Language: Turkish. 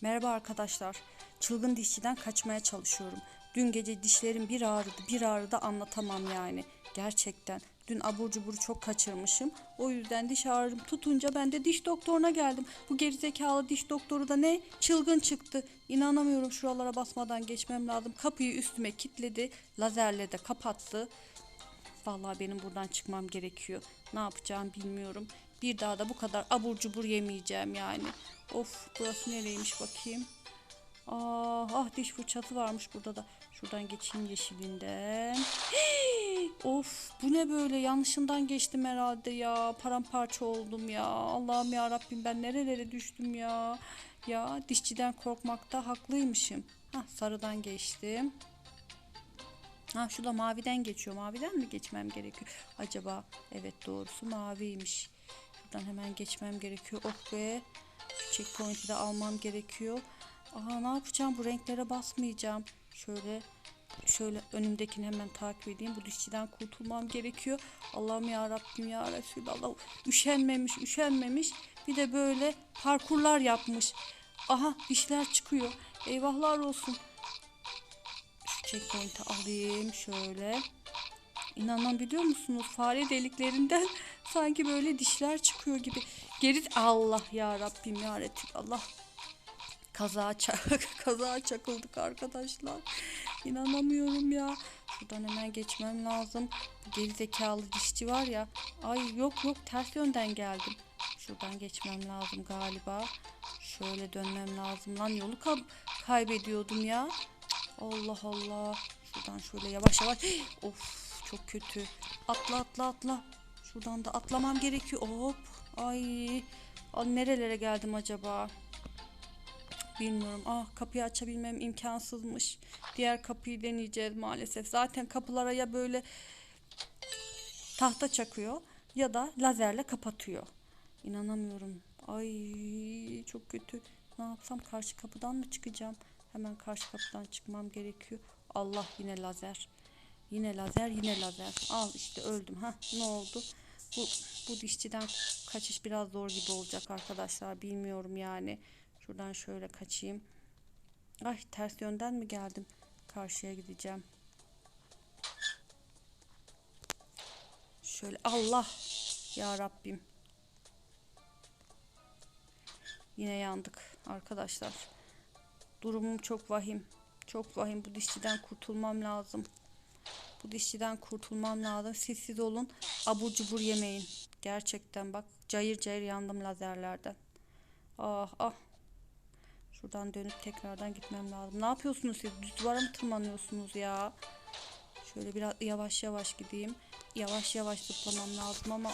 Merhaba arkadaşlar. Çılgın dişçiden kaçmaya çalışıyorum. Dün gece dişlerim bir ağrıdı, bir ağrıdı anlatamam yani. Gerçekten. Dün abur cubur çok kaçırmışım. O yüzden diş ağrım tutunca ben de diş doktoruna geldim. Bu gerizekalı diş doktoru da ne? Çılgın çıktı. İnanamıyorum şuralara basmadan geçmem lazım. Kapıyı üstüme kilitledi. Lazerle de kapattı. Vallahi benim buradan çıkmam gerekiyor. Ne yapacağım bilmiyorum. Bir daha da bu kadar abur cubur yemeyeceğim yani. Of burası nereymiş bakayım. Ah, ah diş fırçası varmış burada da. Şuradan geçeyim yeşilinden. Hii, of bu ne böyle yanlışından geçtim herhalde ya. Paramparça oldum ya. Allah'ım ya Rabbim ben nerelere düştüm ya. Ya dişçiden korkmakta haklıymışım. Hah sarıdan geçtim. Ha şurada maviden geçiyor. Maviden mi geçmem gerekiyor? Acaba evet doğrusu maviymiş. Şuradan hemen geçmem gerekiyor. Oh be. Checkpoint'i de almam gerekiyor. Aha ne yapacağım? Bu renklere basmayacağım. Şöyle şöyle önümdekini hemen takip edeyim. Bu dişçiden kurtulmam gerekiyor. Allah'ım ya Rabbim ya Resulallah. Üşenmemiş, üşenmemiş. Bir de böyle parkurlar yapmış. Aha dişler çıkıyor. Eyvahlar olsun. Şu checkpoint'i alayım şöyle. İnanabiliyor musunuz? Fare deliklerinden sanki böyle dişler çıkıyor gibi. Geri Allah ya Rabbim ya Allah. Kaza çak kaza çakıldık arkadaşlar. İnanamıyorum ya. Şuradan hemen geçmem lazım. Bu geri zekalı dişçi var ya. Ay yok yok ters yönden geldim. Şuradan geçmem lazım galiba. Şöyle dönmem lazım lan yolu kab- kaybediyordum ya. Allah Allah. Şuradan şöyle yavaş yavaş. Of çok kötü. Atla atla atla. Şuradan da atlamam gerekiyor. Hop. Ay. Nerelere geldim acaba? Bilmiyorum. Ah kapıyı açabilmem imkansızmış. Diğer kapıyı deneyeceğiz maalesef. Zaten kapılara ya böyle tahta çakıyor ya da lazerle kapatıyor. İnanamıyorum. Ay çok kötü. Ne yapsam karşı kapıdan mı çıkacağım? Hemen karşı kapıdan çıkmam gerekiyor. Allah yine lazer. Yine lazer, yine lazer. Al işte öldüm. Ha ne oldu? Bu bu dişçiden kaçış biraz zor gibi olacak arkadaşlar. Bilmiyorum yani. Şuradan şöyle kaçayım. Ay ters yönden mi geldim? Karşıya gideceğim. Şöyle Allah ya Rabbim. Yine yandık arkadaşlar. Durumum çok vahim. Çok vahim. Bu dişçiden kurtulmam lazım. Bu dişçiden kurtulmam lazım. Siz siz olun. Abur cubur yemeyin. Gerçekten bak cayır cayır yandım lazerlerden. Ah ah. Şuradan dönüp tekrardan gitmem lazım. Ne yapıyorsunuz siz? Düz duvara mı tırmanıyorsunuz ya? Şöyle biraz yavaş yavaş gideyim. Yavaş yavaş zıplamam lazım ama.